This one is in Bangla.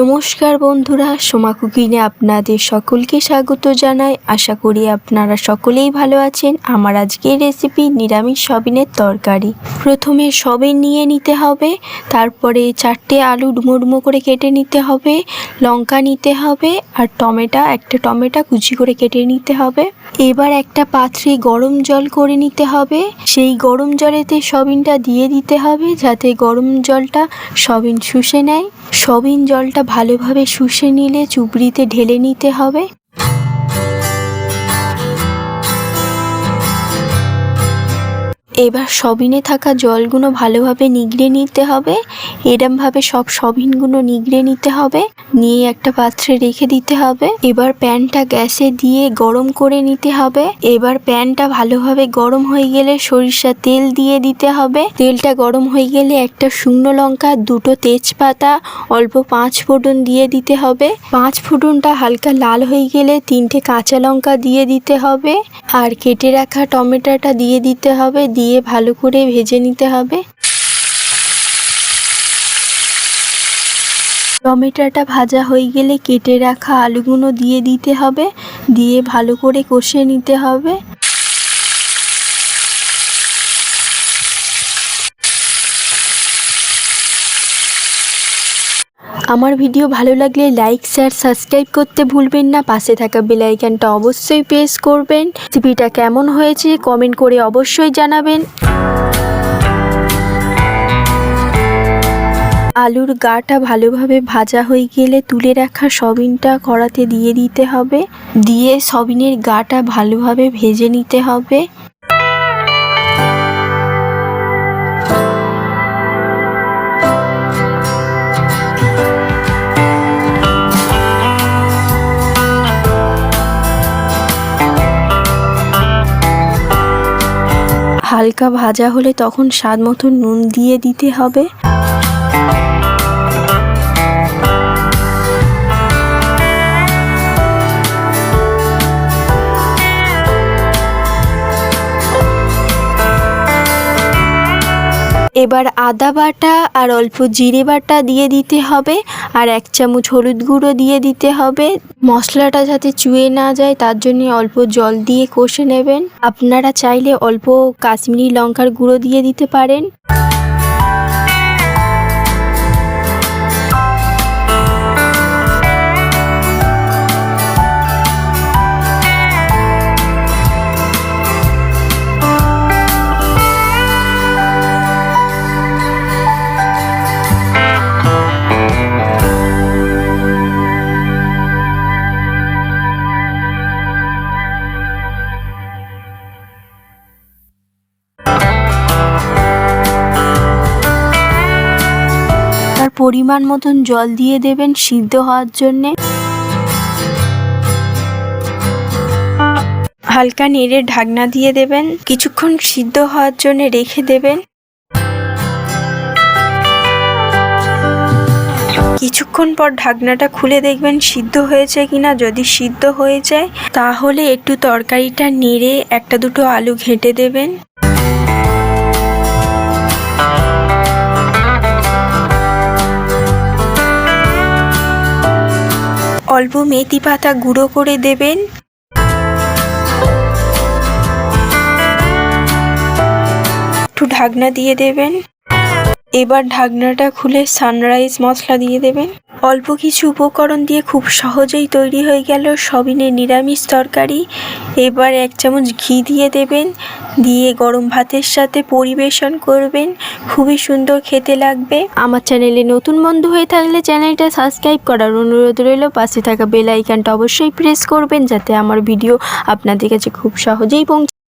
নমস্কার বন্ধুরা, সোমা কুকিংয়ে আপনাদের সকলকে স্বাগত জানাই। আশা করি আপনারা সকলেই ভালো আছেন। আমার আজকের রেসিপি নিরামিষ সবিনের তরকারি। প্রথমে সবিন নিয়ে নিতে হবে, তারপরে চারটে আলু ডুমো করে কেটে নিতে হবে, লঙ্কা নিতে হবে, আর টমেটো, একটা টমেটো কুচি করে কেটে নিতে হবে। এবার একটা পাত্রে গরম জল করে নিতে হবে। সেই গরম জলেতে সবিনটা দিয়ে দিতে হবে, যাতে গরম জলটা সবিন শুষে নেয়। সবিন জলটা ভালোভাবে শুষে নিলে চুবড়িতে ঢেলে নিতে হবে। এবার সবিনে থাকা জলগুলো ভালোভাবে নিগড়ে নিতে হবে। এরমভাবে সব সবিনগুলো নিগড়ে নিতে হবে। নিয়ে একটা পাত্রে রেখে দিতে হবে। এবার প্যানটা গ্যাসে দিয়ে গরম করে নিতে হবে। এবার প্যানটা ভালোভাবে গরম হয়ে গেলে সরিষা তেল দিয়ে দিতে হবে। তেলটা গরম হয়ে গেলে একটা শুকনো লঙ্কা, দুটো তেজপাতা, অল্প পাঁচ ফোড়ন দিয়ে দিতে হবে। পাঁচ ফোড়নটা হালকা লাল হয়ে গেলে তিনটে কাঁচা লঙ্কা দিয়ে দিতে হবে। আর কেটে রাখা টমেটোটা দিয়ে দিতে হবে। দিয়ে ভালো করে ভেজে নিতে হবে। টমেটোটা ভাজা হয়ে গেলে কেটে রাখা আলুগুলো দিয়ে দিতে হবে। দিয়ে ভালো করে কষে নিতে হবে। আমার ভিডিও ভালো লাগলে লাইক, শেয়ার, সাবস্ক্রাইব করতে ভুলবেন না। পাশে থাকা বেল আইকনটা অবশ্যই প্রেস করবেন। রেসিপিটা কেমন হয়েছে কমেন্ট করে অবশ্যই জানাবেন। আলুর গাটা ভালোভাবে ভাজা হয়ে গেলে তুলে রাখা সবিনটা কড়াতে দিয়ে দিতে হবে। দিয়ে সবিনের গাটা ভালোভাবে ভেজে নিতে হবে। হালকা ভাজা হলে তখন স্বাদ মতো নুন দিয়ে দিতে হবে। এবার আদা বাটা আর অল্প জিরে বাটা দিয়ে দিতে হবে আর এক চামচ হলুদ গুঁড়ো দিয়ে দিতে হবে। মশলাটা যাতে চুয়ে না যায়, তার জন্য অল্প জল দিয়ে কষে নেবেন। আপনারা চাইলে অল্প কাশ্মীরি লঙ্কার গুঁড়ো দিয়ে দিতে পারেন। পরিমাণ মতন জল দিয়ে দেবেন সিদ্ধ হওয়ার জন্যে। হালকা নেড়ে ঢাকনা দিয়ে দেবেন। কিছুক্ষণ সিদ্ধ হওয়ার জন্য রেখে দেবেন। কিছুক্ষণ পর ঢাকনাটা খুলে দেখবেন সিদ্ধ হয়েছে কিনা। যদি সিদ্ধ হয়ে যায়, তাহলে একটু তরকারিটা নেড়ে একটা দুটো আলু ঘেঁটে দেবেন। অল্প মেথি পাতা গুঁড়ো করে দেবেন। একটু ঢাকনা দিয়ে দেবেন। এবার ঢাকনাটা খুলে সানরাইজ মশলা দিয়ে দেবেন। অল্প কিছু উপকরণ দিয়ে খুব সহজেই তৈরি হয়ে গেল সবিনের নিরামিষ তরকারি। এবার এক চামচ ঘি দিয়ে দেবেন, দিয়ে গরম ভাতের সাথে পরিবেশন করবেন। খুবই সুন্দর খেতে লাগবে। আমার চ্যানেলে নতুন বন্ধু হয়ে থাকলে চ্যানেলটা সাবস্ক্রাইব করার অনুরোধ রইল। পাশে থাকা বেল আইকনটা অবশ্যই প্রেস করবেন, যাতে আমার ভিডিও আপনাদের কাছে খুব সহজেই পৌঁছে